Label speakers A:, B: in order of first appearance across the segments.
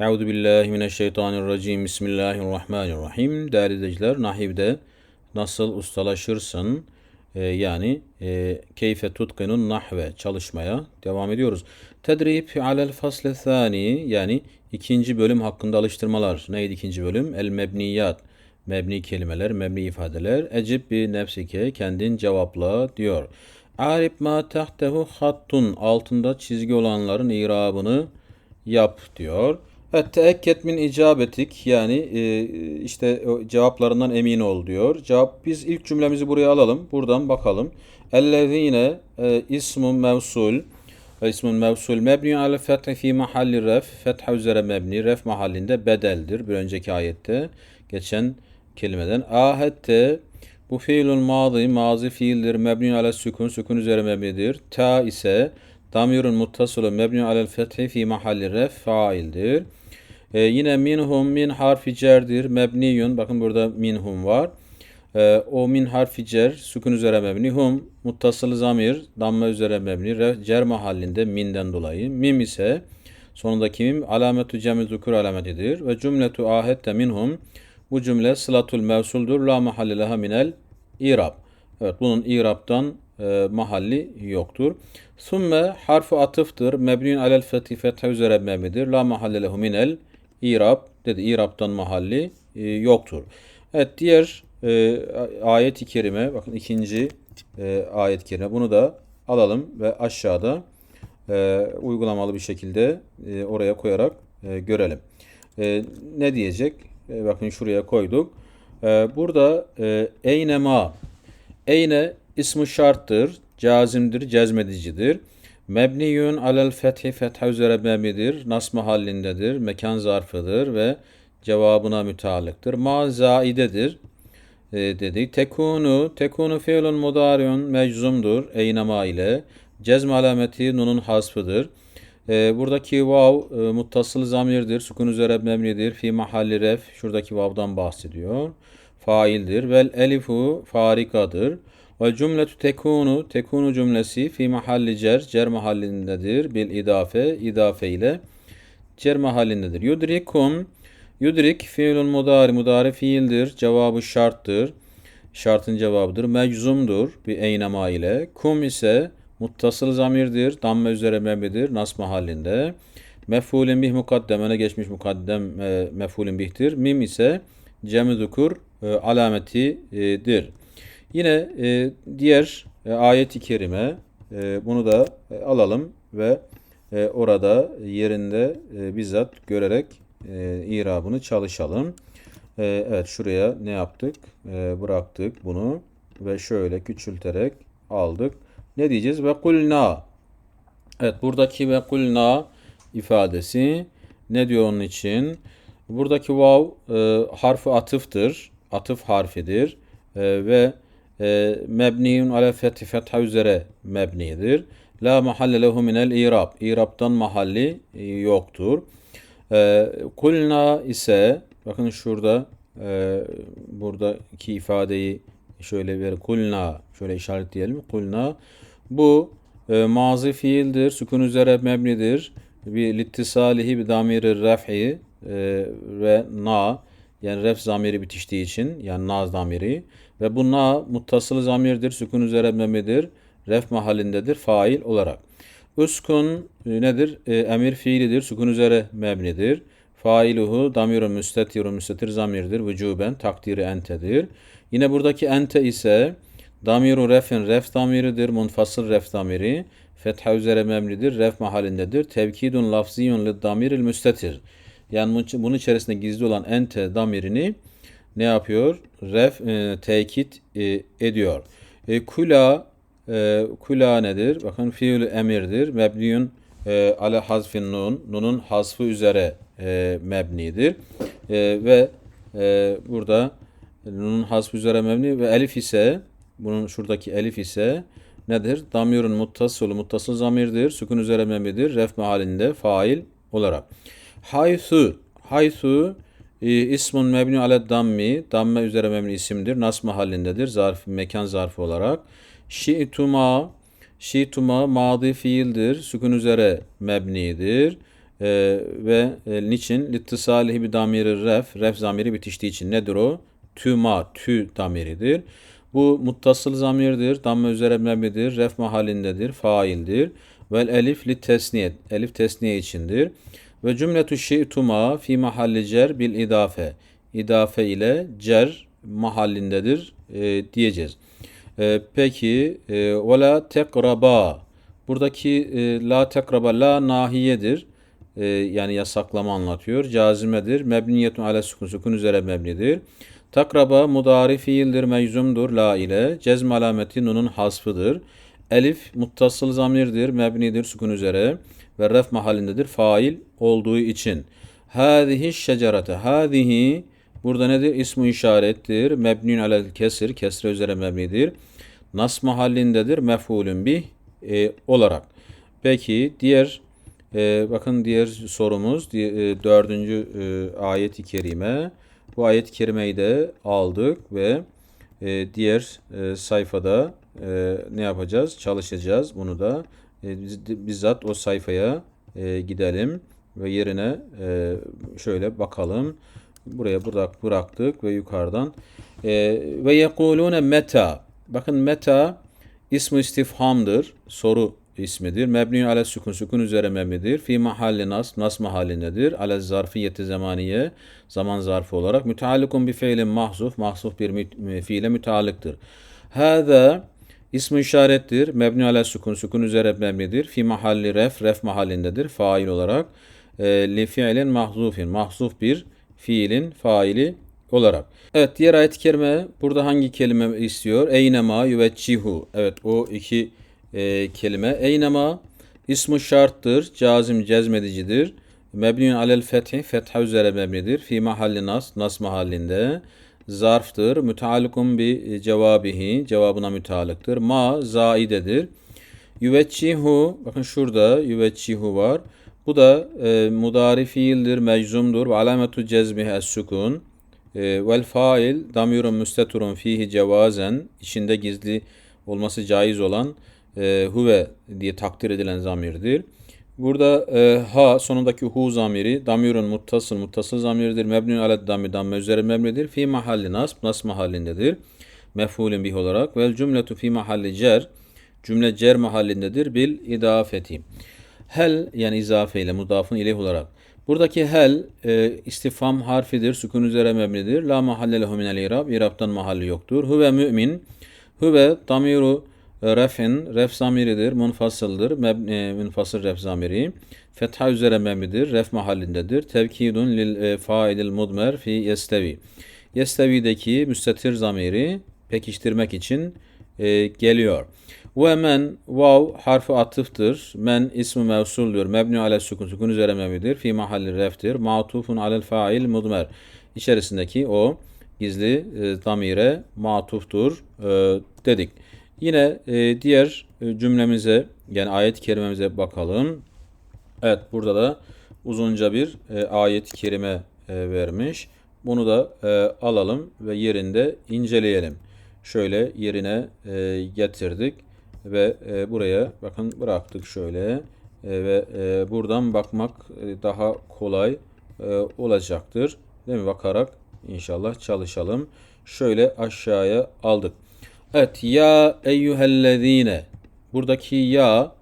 A: Euzu billahi mineşşeytanirracim. Bismillahirrahmanirrahim. Değerli izleyiciler, Nahiv'de nasıl ustalaşırsın? Ee, yani e, keyfe tutkinun nahve çalışmaya devam ediyoruz. Tedrib alel fasle thani yani ikinci bölüm hakkında alıştırmalar. Neydi ikinci bölüm? El mebniyat. Mebni kelimeler, mebni ifadeler. Ecib bir nefsike kendin cevapla diyor. Arif ma tahtehu hattun altında çizgi olanların irabını yap diyor. Evet, teekket min icabetik yani e, işte cevaplarından emin ol diyor. Cevap biz ilk cümlemizi buraya alalım. Buradan bakalım. Ellezine e, ismun mevsul ve mevsul mebni ale fethi fi mahalli ref fetha üzere mebni ref mahallinde bedeldir. Bir önceki ayette geçen kelimeden. Ahette bu fiilun mazi mazi fiildir. Mebni ale sükun sükun üzere mebnidir. Ta ise damirun muttasılı mebni alel fethi fi mahalli ref faildir. Ee, yine minhum min harfi cerdir. Mebniyun. Bakın burada minhum var. Ee, o min harfi cer. Sükun üzere mebni. Hum muttasılı zamir. Damme üzere mebni. Re, cer mahallinde minden dolayı. Mim ise sonundaki mim alametu cemil zukur alametidir. Ve cümletu ahette minhum. Bu cümle sılatul mevsuldur. La mahalle leha minel irab. Evet bunun irabtan e, mahalli yoktur. Sümme harfu atıftır. Mebniun alel fethi fetha üzere mebnidir. La mahalle lehu minel İrab dedi. İrab'dan mahalli e, yoktur. Evet diğer e, ayet-i kerime bakın ikinci e, ayet-i kerime bunu da alalım ve aşağıda e, uygulamalı bir şekilde e, oraya koyarak e, görelim. E, ne diyecek? E, bakın şuraya koyduk. E, burada e, eynema eyne ismi şarttır, cazimdir, cezmedicidir. Mebniyun alel fethi fetha üzere mebnidir. Nas mahallindedir. Mekan zarfıdır ve cevabına müteallıktır. Ma zaidedir e, dedik. Tekunu, tekunu fiilun mudariun meczumdur. Eynema ile. Cezm alameti nunun hasfıdır. E, buradaki vav e, muttasıl zamirdir. Sukun üzere mebnidir. Fi mahalli ref. Şuradaki vavdan bahsediyor. Faildir. Vel elifu farikadır. Ve cümletü tekunu, tekunu cümlesi fi mahalli cer, cer mahallindedir. Bil idafe, idafe ile cer mahallindedir. Yudrikum, yudrik fiilun mudari, mudari fiildir. Cevabı şarttır. Şartın cevabıdır. Meczumdur bir eynema ile. Kum ise muttasıl zamirdir. Damme üzere mebnidir. Nas mahallinde. Mef'ulün bih mukaddemene geçmiş mukaddem e, mef'ulün bihtir. Mim ise cem-i zukur e, alametidir. Yine e, diğer e, ayet-i kerime e, bunu da e, alalım ve e, orada yerinde e, bizzat görerek e, irabını çalışalım. E, evet şuraya ne yaptık? E, bıraktık bunu ve şöyle küçülterek aldık. Ne diyeceğiz? Ve kulna. Evet buradaki ve kulna ifadesi ne diyor onun için? Buradaki vav e, harfi atıftır. Atıf harfidir. E, ve e, mebniyun ala fethi fetha üzere mebnidir. La mahalle lehu minel irab. İrab'dan mahalli e, yoktur. E, kulna ise bakın şurada e, buradaki ifadeyi şöyle ver. Kulna şöyle işaretleyelim. Kulna bu e, mazi fiildir. Sükun üzere mebnidir. Bir littisalihi bir damiri ref'i e, ve na yani ref zamiri bitiştiği için yani naz zamiri ve bu na muttasıl zamirdir, sükun üzere memedir, ref mahallindedir fail olarak. Uskun e, nedir? E, emir fiilidir, sükun üzere mebnidir. Failuhu damirun müstetirun müstetir zamirdir. Vücuben takdiri entedir. Yine buradaki ente ise damiru refin ref damiridir. Munfasıl ref damiri. Fetha üzere memlidir. Ref mahallindedir. Tevkidun lafziyun lid damiril müstetir. Yani bunun içerisinde gizli olan ente damirini ne yapıyor? Ref e, tekit e, ediyor. E, kula e, kula nedir? Bakın fiil emirdir. Mebniyun e, ale hazfin nun. Nunun hasfı üzere e, mebnidir. E, ve e, burada nunun hasfı üzere mebni ve elif ise bunun şuradaki elif ise nedir? Damirun muttasıl, muttasıl zamirdir. Sükun üzere mebnidir. Ref halinde fail olarak. Haythu e, ismun mebni ale dammi, damme üzere mebni isimdir. Nas mahallindedir. Zarf, mekan zarfı olarak. Şi'tuma, şi'tuma madi fiildir. Sükun üzere mebnidir. E, ve e, niçin? Littisalihi bir damiri ref. Ref zamiri bitiştiği için. Nedir o? Tüma, tü damiridir. Bu muttasıl zamirdir. Damme üzere mebnidir. Ref mahallindedir. Faildir. Vel elif li tesniyet. Elif tesniye içindir. Ve cümletü şi'tuma fi mahalli cer bil idafe. İdafe ile cer mahallindedir e, diyeceğiz. E, peki e, ve la tekraba. Buradaki e, la tekraba la nahiyedir. E, yani yasaklama anlatıyor. Cazimedir. Mebniyetun ale sukun. Sukun üzere mebnidir. Takraba mudari fiildir, meczumdur la ile. Cezm alameti nunun hasfıdır. Elif muttasıl zamirdir, mebnidir sukun üzere ve ref mahallindedir fail olduğu için. Hâzihi şecerete. Hâzihi burada nedir? İsmu işarettir. Mebnün alel kesir. Kesre üzere mebnidir. Nas mahallindedir. Mef'ulün bih e, olarak. Peki diğer e, bakın diğer sorumuz e, dördüncü e, ayet-i kerime. Bu ayet-i kerimeyi de aldık ve e, diğer e, sayfada e, ne yapacağız? Çalışacağız bunu da. E, biz- bizzat o sayfaya e, gidelim ve yerine e, şöyle bakalım. Buraya bırak, bıraktık ve yukarıdan ve yekulune meta. Bakın meta ismi istifhamdır. Soru ismidir. Mebni ale sükun sükun üzere mebnidir. Fi mahalli nas nas mahallindedir. Ale zarfiyeti zamaniye zaman zarfı olarak müteallikun bi fiilin mahzuf mahzuf bir fiile müteallıktır. Hâzâ ismi işarettir. Mebni ale sükun sükun üzere mebnidir. Fi mahalli ref ref mahallindedir. Fail olarak e, li fiilin mahzufin mahzuf bir fiilin faili olarak. Evet diğer ayet-i kerime burada hangi kelime istiyor? Eynema yüveccihu. Evet o iki e, kelime. Eynema ismi şarttır. Cazim cezmedicidir. Mebniun alel fethi. Fetha üzere mebnidir. Fi mahalli nas. Nas mahallinde. Zarftır. Müteallikun bi cevabihi. Cevabına müteallıktır. Ma zaidedir. Yüveccihu. Bakın şurada yüveccihu var. Bu da e, mudari fiildir, meczumdur. Ve alametu cezmihi es-sukun. E, vel fail damirun müsteturun fihi cevazen. içinde gizli olması caiz olan e, huve diye takdir edilen zamirdir. Burada e, ha sonundaki hu zamiri damirun muttasıl muttasıl zamirdir. Mebnun aled dami damme üzeri mebnidir. Fi mahalli nasb nas mahallindedir. Mef'ulün bih olarak. Vel cümletu fi mahalli cer cümle cer mahallindedir bil idafeti. Hel yani izafe ile mudafın ileyh olarak. Buradaki hel e, istifham harfidir. Sükun üzere mebnidir. La mahalle lehu minel irab. İrab'tan mahalli yoktur. Huve mümin. Huve damiru refin. Ref zamiridir. Munfasıldır. Meb, e, munfasıl ref zamiri. Fetha üzere mebnidir. Ref mahallindedir. Tevkidun lil e, failil mudmer fi yestevi. Yestevi'deki müstetir zamiri pekiştirmek için e, geliyor. Ve men vav harfi atıftır. Men ismi mevsuldür. Mebni ale sukun sukun üzere mebnidir. Fi mahalli reftir. Matufun alel fail mudmer. İçerisindeki o gizli e, damire matuftur e, dedik. Yine e, diğer e, cümlemize yani ayet-i kerimemize bakalım. Evet burada da uzunca bir e, ayet-i kerime e, vermiş. Bunu da e, alalım ve yerinde inceleyelim. Şöyle yerine e, getirdik ve e, buraya bakın bıraktık şöyle E, ve e, buradan bakmak e, daha kolay e, olacaktır. Değil mi? Bakarak inşallah çalışalım. Şöyle aşağıya aldık. Evet ya eyyühellezine buradaki ya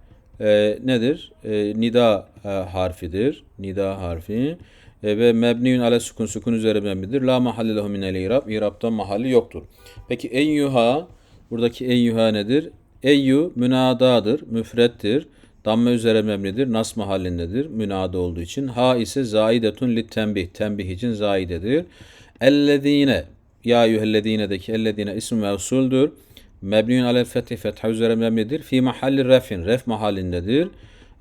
A: e, nedir? E, nida e, harfidir. Nida harfi. E, ve mebniyun ale sukun sukun üzere mebnidir. La mahalle lehu minel irab. İrab'tan mahalli yoktur. Peki eyyuha buradaki eyyuha nedir? Eyyu münadadır, müfrettir. Damme üzere mebnidir, nas mahallindedir. Münada olduğu için. Ha ise zaidetun lit tembih. Tembih için zaidedir. Ellezine ya eyyühellezîne'deki ellezîne ismi mevsuldür. Mebniyun alel fethi fetha üzere mebnidir. Fi mahalli refin. Ref mahallindedir.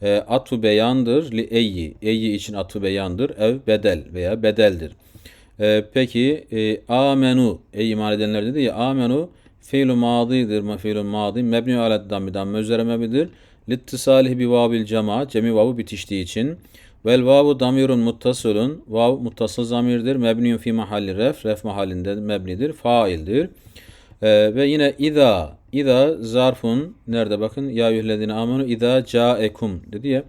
A: E, atfu beyandır. Li eyyi. Eyyi için atfu beyandır. Ev bedel veya bedeldir. E, peki e, amenu. Ey iman edenler dedi ya amenu fiilu madidir. Ma fiilu madi. Mebni alel dammi. Damme üzere mebnidir. Littisalih bi vabil cema. Cemi vavu bitiştiği için. Vel vavu damirun muttasilun. Vav muttasıl zamirdir. Mebniyun fi mahalli ref. Ref mahallinde mebnidir. Faildir. Ee, ve yine iza. İza zarfun. Nerede bakın? Ya yühledine amenu. İza caekum dedi ya.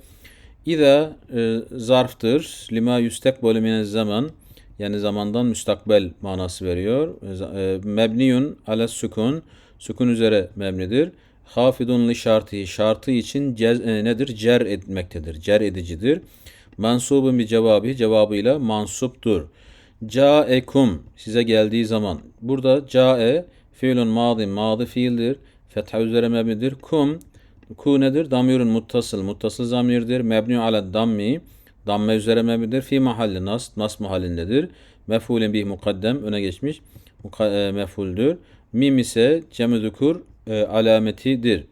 A: İza e, zarftır. Lima yüstekbolu minez zaman. Yani zamandan müstakbel manası veriyor. E, mebniyun ala sukun. Sukun üzere mebnidir. Hafidun li şartı. Şartı için cez, e, nedir? Cer etmektedir. Cer edicidir. Mansubun bir cevabı. Cevabıyla mansuptur. Caekum. Size geldiği zaman. Burada cae fiilun madi. Madi fiildir. Fetha üzere mebnidir. Kum Ku nedir? Damirun muttasıl. Muttasıl zamirdir. Mebni ala dammi. Damme üzere mebnidir. Fi mahalli nas. Nas mahallindedir. Mef'ulen bih mukaddem. Öne geçmiş. E, mef'uldür. Mim ise cemü zukur e, alametidir.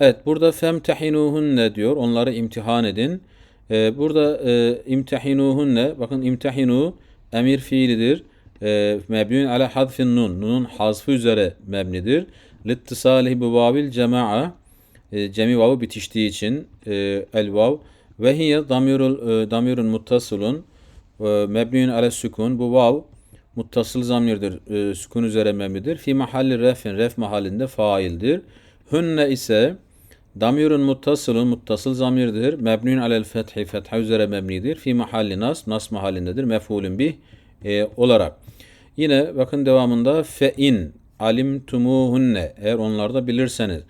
A: Evet burada femtehinuhunne diyor. Onları imtihan edin. E, burada e, imtehinuhunne bakın imtehinu emir fiilidir. E, mebnun ala hadfin nun. Nunun hazfı üzere mebnidir. Littisalihi bu vabil cema'a e, cemi vavu bitiştiği için e, el vav ve hiye damirul e, damirun muttasilun e, mebniun ala sükun bu vav muttasıl zamirdir. E, sükun üzere mebnidir. Fi mahalli refin ref mahallinde faildir. Hünne ise damirun muttasilun muttasıl zamirdir. Mebniun alel fethi fetha üzere mebnidir. Fi mahalli nas nas mahallindedir. Mef'ulün bih e, olarak. Yine bakın devamında fe in alimtumuhunne eğer onlarda bilirseniz.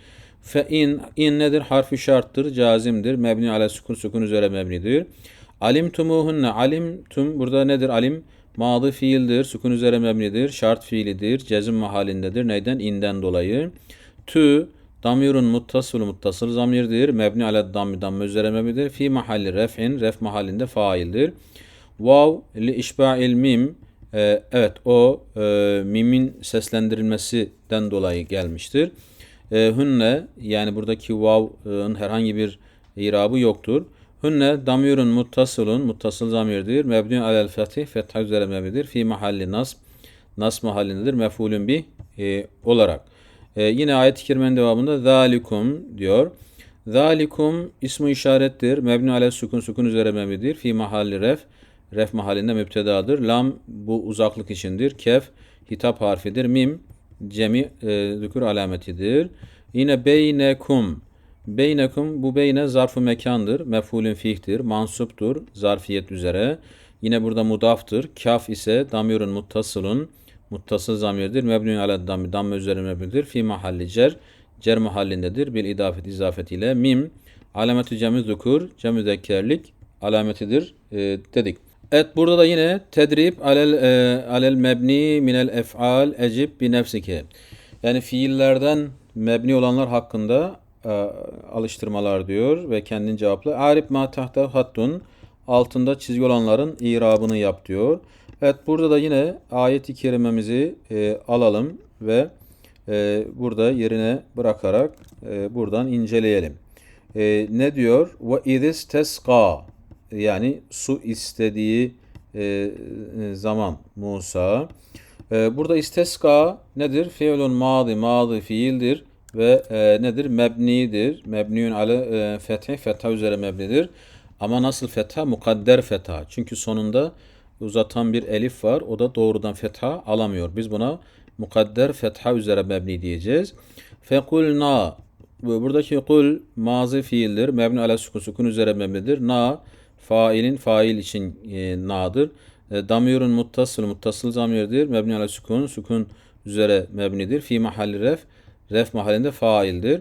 A: Fe in, in nedir? Harfi şarttır, cazimdir. Mebni ala sukun, sukun üzere mebnidir. Alim tumuhunne, alim tum burada nedir? Alim madı fiildir, sukun üzere mebnidir, şart fiilidir, cezim mahalindedir. Neyden? İnden dolayı. Tü, damirun muttasıl, muttasıl zamirdir. Mebni ala dammi, damme üzere. Fi mahalli ref'in, ref mahallinde faildir. Vav li işba'il mim, ee, evet o e, mimin seslendirilmesinden dolayı gelmiştir. E, hünne yani buradaki vav'ın herhangi bir irabı yoktur. Hünne damirun muttasılun muttasıl zamirdir. Mebni alel fetih fetha üzere mebnidir. Fi mahalli nasb nas mahallindedir. Mef'ulün bi e, olarak. E, yine ayet-i kerimenin devamında zalikum diyor. Zalikum ismi işarettir. Mebni alel sukun sukun üzere mebnidir. Fi mahalli ref ref mahallinde müptedadır. Lam bu uzaklık içindir. Kef hitap harfidir. Mim cemi e, zükür alametidir. Yine beynekum. Beynekum bu beyne zarfı mekandır. Mef'ulün fihtir. Mansuptur. Zarfiyet üzere. Yine burada mudaftır. Kaf ise damirun muttasılun. Muttasıl zamirdir. Mebnun ala dammi. Damme üzerine mebnidir. Fi mahalli cer. Cer mahallindedir. Bir idafet izafetiyle. Mim. Alametü cemü zukur. Cemü zekkerlik alametidir e, dedik. Evet burada da yine tedrib alel e, alel mebni minel ef'al ecib bi nefsike. Yani fiillerden mebni olanlar hakkında e, alıştırmalar diyor ve kendin cevapla. Arif ma tahta hattun altında çizgi olanların irabını yap diyor. Evet burada da yine ayet-i kerimemizi e, alalım ve e, burada yerine bırakarak e, buradan inceleyelim. E, ne diyor? Ve idis teska yani su istediği e, zaman Musa. E, burada isteska nedir? Fiilun madi, madi fiildir ve e, nedir? Mebnidir. Mebniyun ale e, fethi, fetha üzere mebnidir. Ama nasıl fetha? Mukadder fetha. Çünkü sonunda uzatan bir elif var. O da doğrudan fetha alamıyor. Biz buna mukadder fetha üzere mebni diyeceğiz. Fekulna buradaki kul mazi fiildir. Mebni ala sukun sukun üzere mebnidir. Na failin fail için e, nadır. E, damirun muttasıl muttasıl zamirdir. Mebni ala sukun sukun üzere mebnidir. Fi mahalli ref ref mahallinde faildir.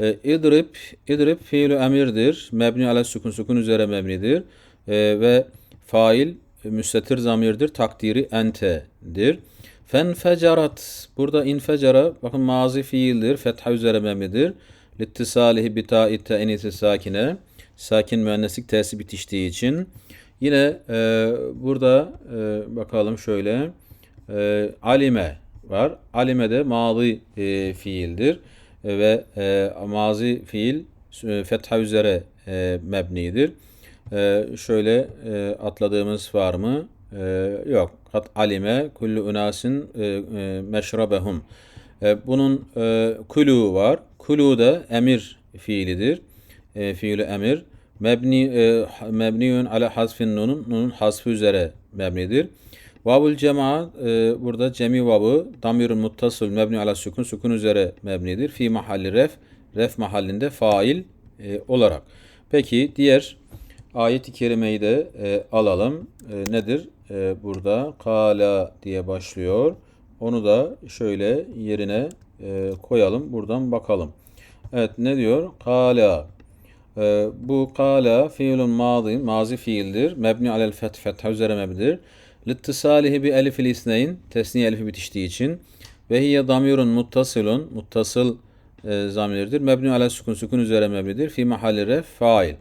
A: E, idrib idrib fiilü emirdir. Mebni ala sukun sukun üzere mebnidir. E, ve fail müstetir zamirdir. Takdiri ente'dir. Fenfecerat. Burada infecara bakın mazi fiildir. Fetha üzere mebnidir. Littisalihi bita'i te'inisi sakine sakin müenneslik t'si bitiştiği için. Yine e, burada e, bakalım şöyle e, alime var. Alime de mazi e, fiildir e, ve e, mazi fiil e, fetha üzere e, mebnidir. E, şöyle e, atladığımız var mı? E, yok. Kat alime kullu unasin e, e, meşrabehum. E, bunun e, kulu var. Kulu da emir fiilidir. E, fiili emir. Mebni e, mebniyun ala hasfin nunun nunun hasfı üzere mebnidir. Vavul cema e, burada cemi vavı damirun muttasıl mebni ala sukun sukun üzere mebnidir. Fi mahalli ref ref mahallinde fail e, olarak. Peki diğer Ayet-i kerimeyi de e, alalım. E, nedir? E, burada kala diye başlıyor. Onu da şöyle yerine e, koyalım. Buradan bakalım. Evet ne diyor? Kala. E, bu kala fiilun mazi, mazi fiildir. Mebni alel feth, fetha üzere mebnidir. Littisalihi bi elifil isneyn, tesniye elifi bitiştiği için. Ve hiye damirun muttasilun, muttasıl e, zamirdir. Mebni alel sukun, sukun üzere mebnidir. Fi mahalli ref, fail.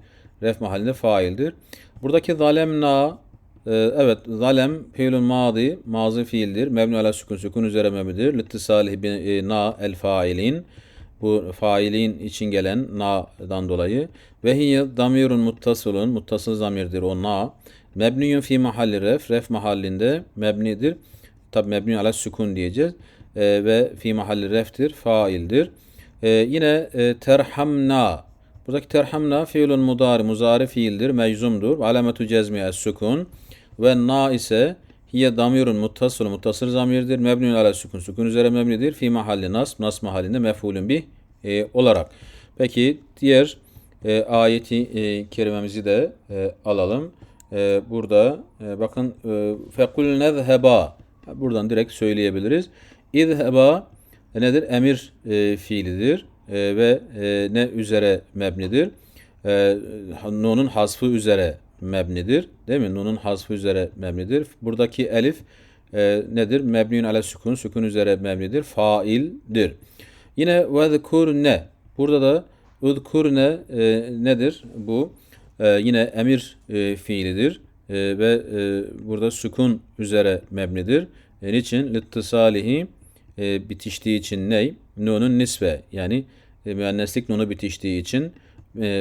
A: Ref mahallinde faildir. Buradaki zalemna, e, evet zalem fiilun madi, mazi fiildir. Mebni alel sukun, sukun üzere mebnidir. Littisalihi bi e, na el failin bu failin için gelen na'dan dolayı ve hiye damirun muttasilun muttasıl zamirdir o na mebniyun fi mahalli ref ref mahallinde mebnidir tabi mebni ala sükun diyeceğiz E, ve fi mahalli reftir faildir E, yine e, terhamna buradaki terhamna fiilun mudari muzari fiildir meczumdur alametu cezmi es sükun ve na ise hiye damirun muttasıl muttasıl zamirdir. Mebnun ala sükun sükun üzere mebnidir. Fi mahalli nasb nas mahallinde mef'ulün bih e, olarak. Peki diğer e, ayeti e, kerimemizi de e, alalım. E, burada e, bakın e, fekul nezheba buradan direkt söyleyebiliriz. İzheba nedir? Emir e, fiilidir e, ve e, ne üzere mebnidir? E, nunun hasfı üzere mebnidir. Değil mi? Nunun hasfı üzere mebnidir. Buradaki elif e, nedir? Mebniun ale sükun, sükun üzere mebnidir. Faildir. Yine vezkurne. Burada da udkurne e, nedir bu? E, yine emir e, fiilidir. E, ve e, burada sükun üzere mebnidir. E, niçin? Littisalihi e, bitiştiği için ney? Nunun nisve yani e, müenneslik nunu bitiştiği için e,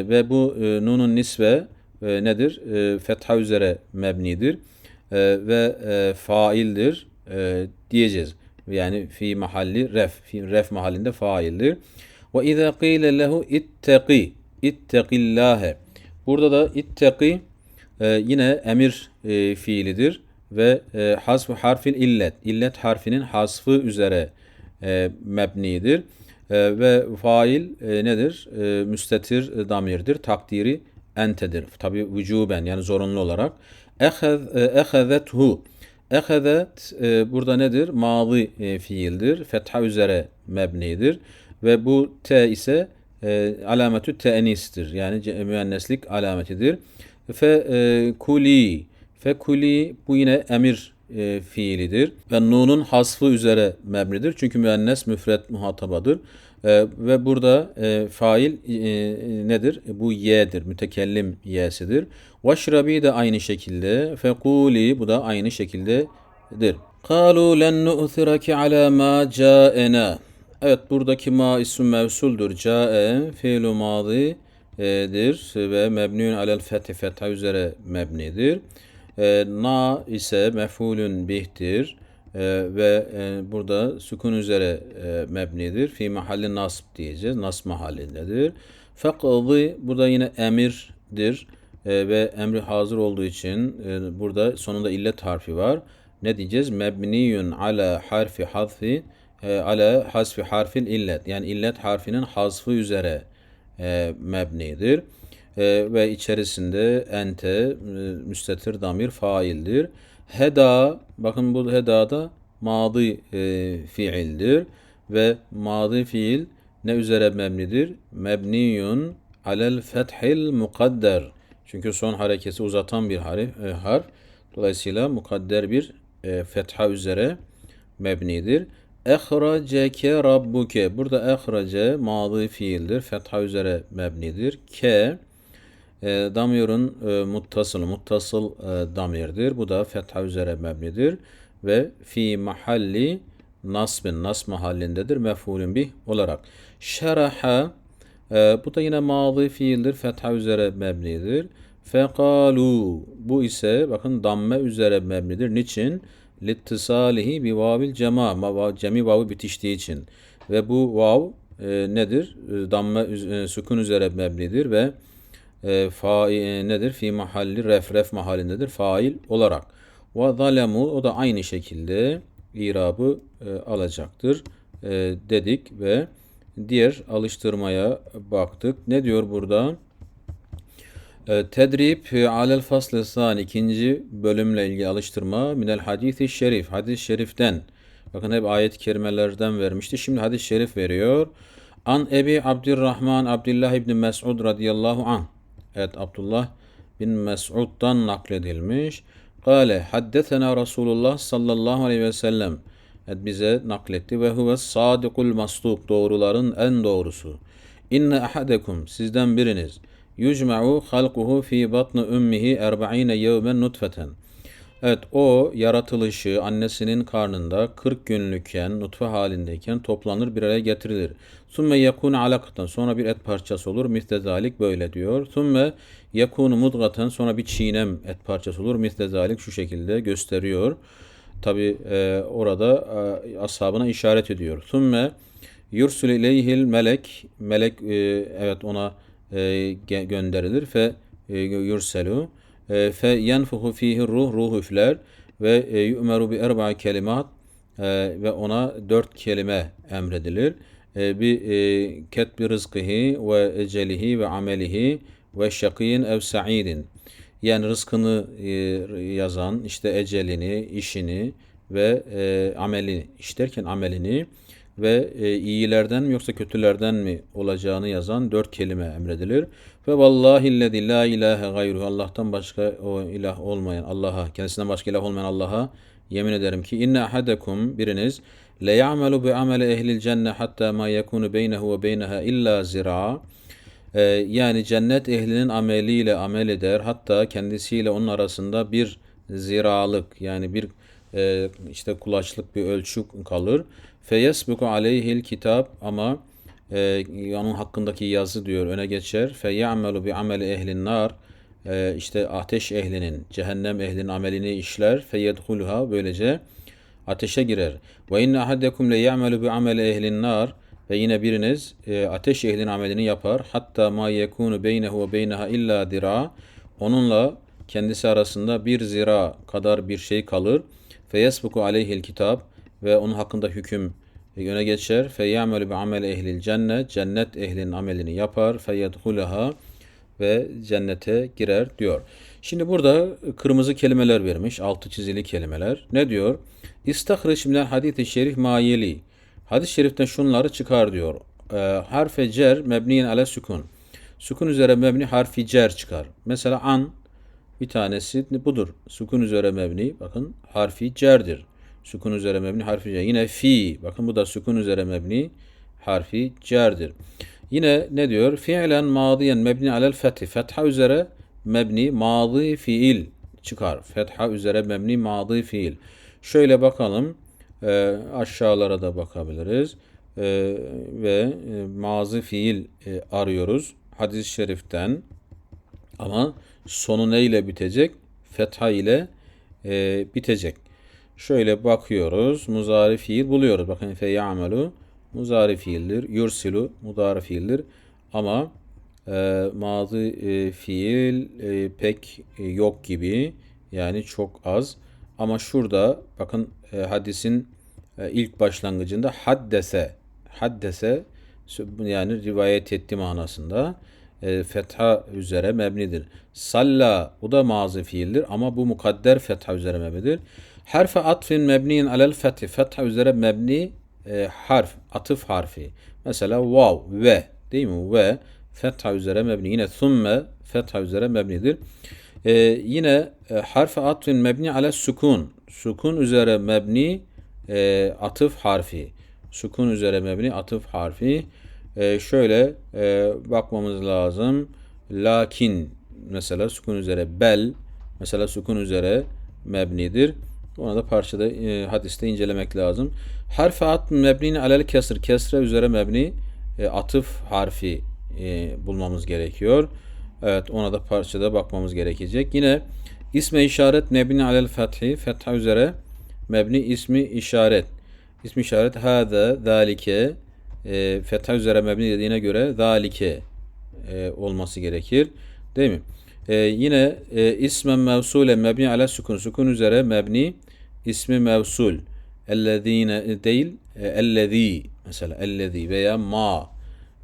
A: ve bu e, nunun nisve e, nedir? E, fetha üzere mebnidir e, ve e, faildir e, diyeceğiz. Yani fi mahalli ref, fi ref mahallinde faildir. Ve izâ qîle lehu ittaqi, ittaqillâhe. Burada da ittaqi e, yine emir e, fiilidir ve e, hasf harfil illet, illet harfinin hasfı üzere e, mebnidir. E, ve fail e, nedir? E, müstetir damirdir. Takdiri entedir. Tabi vücuben yani zorunlu olarak. Ehez, ehezethu. Ehezet e, burada nedir? Mazi e, fiildir. Fetha üzere mebnidir. Ve bu te ise e, alametü te'nistir. Yani müenneslik alametidir. Fe e, kuli. Fe kuli bu yine emir e, fiilidir. Ve nunun hasfı üzere mebnidir. Çünkü müennes müfret muhatabadır. E, ve burada e, fail e, nedir? E, bu ye'dir. Mütekellim ye'sidir. Veşrabi de aynı şekilde. Fekuli bu da aynı şekildedir. Kalu len nu'thirake ala ma ca'ena. Evet buradaki ma isim mevsuldür. Ca'e fiilu madidir ve mebnun alel fethi fetha üzere mebnidir. E, na ise mef'ulün bihtir E, ve e, burada sükun üzere e, mebnidir. Fi mahalli nasb diyeceğiz. Nasb mahallindedir. Fekıdı burada yine emirdir E, ve emri hazır olduğu için e, burada sonunda illet harfi var. Ne diyeceğiz? Mebniyun ala harfi hadfi e, ala hasfi harfil illet. Yani illet harfinin hasfı üzere e, mebnidir. E, ve içerisinde ente e, müstetir damir faildir. Heda bakın bu heda da madi e, fiildir ve madi fiil ne üzere mebnidir? Mebniyun alel fethil mukadder. Çünkü son harekesi uzatan bir harf. E, harf. Dolayısıyla mukadder bir e, fetha üzere mebnidir. Ehraceke rabbuke. Burada ehrace mazi fiildir. Fetha üzere mebnidir. Ke e, damirun e, muttasıl, muttasıl e, damirdir. Bu da fetha üzere mebnidir. Ve fi mahalli nasbin, nas mahallindedir. Mef'ulün bih olarak. Şeraha e, bu da yine mazi fiildir. Fetha üzere mebnidir. Fekalu bu ise bakın damme üzere mebnidir. Niçin? Littisalihi bi vavil cema. Ma- Cemi vavı bitiştiği için. Ve bu vav e, nedir? E, Damme e, sükun üzere mebnidir ve e, fa, e, nedir? Fi mahalli ref ref mahallindedir fail olarak. Ve zalemu o da aynı şekilde irabı e, alacaktır e, dedik ve diğer alıştırmaya baktık. Ne diyor burada? E, Tedrib e, alel faslı sani ikinci bölümle ilgili alıştırma minel hadisi şerif hadis-i şeriften bakın hep ayet-i kerimelerden vermişti şimdi hadis-i şerif veriyor an Ebi Abdurrahman Abdullah İbni Mes'ud radıyallahu an evet Abdullah bin Mes'ud'dan nakledilmiş. Kale haddetena Resulullah sallallahu aleyhi ve sellem. Evet, bize nakletti ve huve sadikul masduk doğruların en doğrusu. İnne ahadekum sizden biriniz. Yucma'u halkuhu fi batni ummihi erba'ine yevmen nutfeten. Evet o yaratılışı annesinin karnında 40 günlükken nutfe halindeyken toplanır bir araya getirilir. Sümme yakunu alakatan sonra bir et parçası olur. Mislezalik böyle diyor. Sümme yakunu mudgaten sonra bir çiğnem et parçası olur. Mislezalik şu şekilde gösteriyor. Tabi e, orada e, ashabına işaret ediyor. Sümme yursul ileyhil melek melek e, evet ona e, gönderilir fe e, yurselu fe yenfuhu fihi ruh ruh üfler ve e, yu'meru bi erba kelimat e, ve ona dört kelime emredilir. E, bi ketbi rızkıhi ve ecelihi ve amelihi ve şakiyin ev sa'idin. Yani rızkını yazan, işte ecelini, işini ve e, ameli, işlerken amelini ve e, iyilerden mi yoksa kötülerden mi olacağını yazan dört kelime emredilir. Ve vallahi lezi la ilahe gayruhu Allah'tan başka o ilah olmayan Allah'a kendisinden başka ilah olmayan Allah'a yemin ederim ki inne ahadekum biriniz le ya'melu bi ameli ehlil cennet hatta ma yekunu beynehu ve beyneha illa zira ee, yani cennet ehlinin ameliyle amel eder hatta kendisiyle onun arasında bir ziralık yani bir e, işte kulaçlık bir ölçü kalır. Feyesbuku aleyhil kitap ama e, onun hakkındaki yazı diyor öne geçer. Feyamelu bi ameli ehlin nar e, işte ateş ehlinin, cehennem ehlinin amelini işler. Feyedhulha böylece ateşe girer. Ve inne ahadekum le ya'melu bi ameli ehlin nar ve yine biriniz e, ateş ehlinin amelini yapar. Hatta ma yekunu beynehu ve beyneha illa dira. Onunla kendisi arasında bir zira kadar bir şey kalır. Feyesbuku aleyhil kitap ve onun hakkında hüküm yöne geçer. Feyyamelu bi amel ehlil cennet. Cennet ehlinin amelini yapar. Feyyedhulaha ve cennete girer diyor. Şimdi burada kırmızı kelimeler vermiş. Altı çizili kelimeler. Ne diyor? İstahriç minel hadis-i şerif mayeli. Hadis-i şeriften şunları çıkar diyor. E, harfe cer mebniyen ale sükun. Sükun üzere mebni harfi cer çıkar. Mesela an bir tanesi budur. Sükun üzere mebni bakın harfi cerdir. Sükun üzere mebni harfi cer. Yine fi bakın bu da sükun üzere mebni harfi cerdir. Yine ne diyor? Fiilen madiyen mebni alel fethi. Fetha üzere mebni madi fiil çıkar. Fetha üzere mebni madi fiil. Şöyle bakalım. E, aşağılara da bakabiliriz. E, ve e, mazi fiil e, arıyoruz. Hadis-i şeriften ama sonu ne ile bitecek? Fetha ile e, bitecek. Şöyle bakıyoruz. Muzari fiil buluyoruz. Bakın fe ya'melu muzari fiildir. Yursilu mudari fiildir. Ama e, mazi e, fiil e, pek e, yok gibi. Yani çok az. Ama şurada bakın e, hadisin e, ilk başlangıcında haddese haddese yani rivayet etti manasında e, fetha üzere mebnidir. Salla bu da mazi fiildir ama bu mukadder fetha üzere mebnidir. Harfe atfin mebniyin alel fethi. Fetha üzere mebni e, harf, atıf harfi. Mesela vav, ve değil mi? Ve fetha üzere mebni. Yine thumme fetha üzere mebnidir. E, yine e, harfe atfin mebni alel sukun. Sukun üzere mebni e, atıf harfi. Sukun üzere mebni atıf harfi. E, şöyle e, bakmamız lazım. Lakin mesela sukun üzere bel mesela sukun üzere mebnidir. Ona da parçada e, hadiste incelemek lazım. Harf at mebni alel kesr. Kesre üzere mebni e, atıf harfi e, bulmamız gerekiyor. Evet ona da parçada bakmamız gerekecek. Yine isme işaret mebni alel fethi. Fetha üzere mebni ismi işaret. İsmi işaret hâze, zâlike e, fetha üzere mebni dediğine göre zâlike e, olması gerekir. Değil mi? E, yine e, ismen mevsule mebni ala sukun. Sukun üzere mebni ismi mevsul. Ellezine değil, e, ellezi mesela ellezi veya ma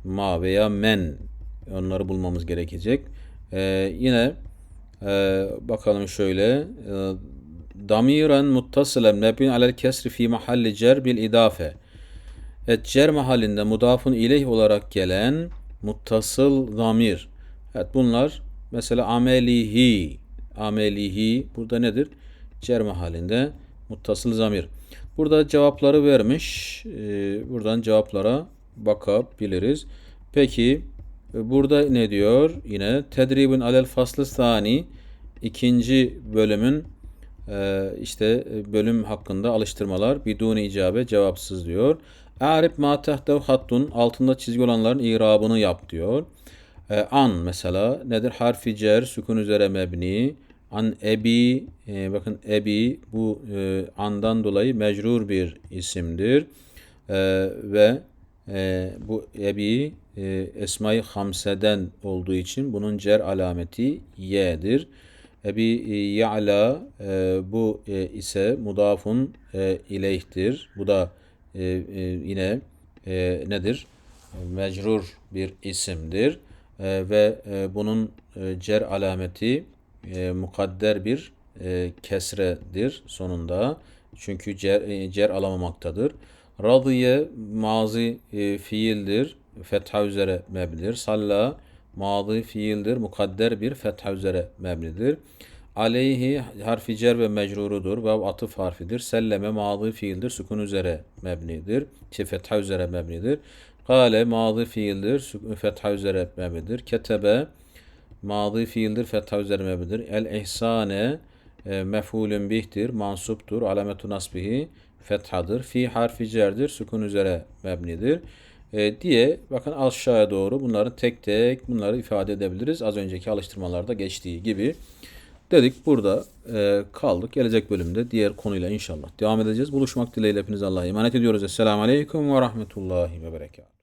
A: ma veya men onları bulmamız gerekecek. Ee, yine e, bakalım şöyle. E, damiren muttasılen mebni alel kesri fi mahalli cer bil idafe. Evet, cer mahallinde mudafun ileyh olarak gelen muttasıl zamir. Evet bunlar mesela amelihi amelihi burada nedir? Cer mahallinde muttasıl zamir. Burada cevapları vermiş. Ee, buradan cevaplara bakabiliriz. Peki e, burada ne diyor? Yine tedribun alel faslı sani ikinci bölümün e, işte e, bölüm hakkında alıştırmalar biduni icabe cevapsız diyor. Arif ma tehtev hattun altında çizgi olanların irabını yap diyor. E, an mesela nedir? Harfi cer sükun üzere mebni. An ebi e, bakın ebi bu e, andan dolayı mecrur bir isimdir. E, ve e, bu ebi e, esma-i hamseden olduğu için bunun cer alameti y'dir. Ebi e, ya'la e, bu e, ise mudafun e, ileyhtir. Bu da e, e, yine e, nedir? Mecrur bir isimdir. E, ve e, bunun e, cer alameti e, mukadder bir e, kesredir sonunda. Çünkü cer, e, cer alamamaktadır. Radiye mazi e, fiildir. Fetha üzere mebnidir. Salla mazi fiildir. Mukadder bir fetha üzere mebnidir. Aleyhi harfi cer ve mecrurudur ve atıf harfidir. Selleme mazi fiildir. Sükun üzere mebnidir. Şey, fetha üzere mebnidir. Kale mazi fiildir. Fetha üzere mebnidir. Ketebe mazi fiildir. Fetha üzere mebnidir. El ihsane e, mef'ulün bihtir. Mansuptur. Alametu nasbihi fethadır. Fi harfi cerdir. Sükun üzere mebnidir. E, diye bakın aşağıya doğru bunları tek tek bunları ifade edebiliriz. Az önceki alıştırmalarda geçtiği gibi. Dedik burada e, kaldık. Gelecek bölümde diğer konuyla inşallah devam edeceğiz. Buluşmak dileğiyle hepinize Allah'a emanet ediyoruz. Esselamu Aleyküm ve Rahmetullahi ve Berekatuhu.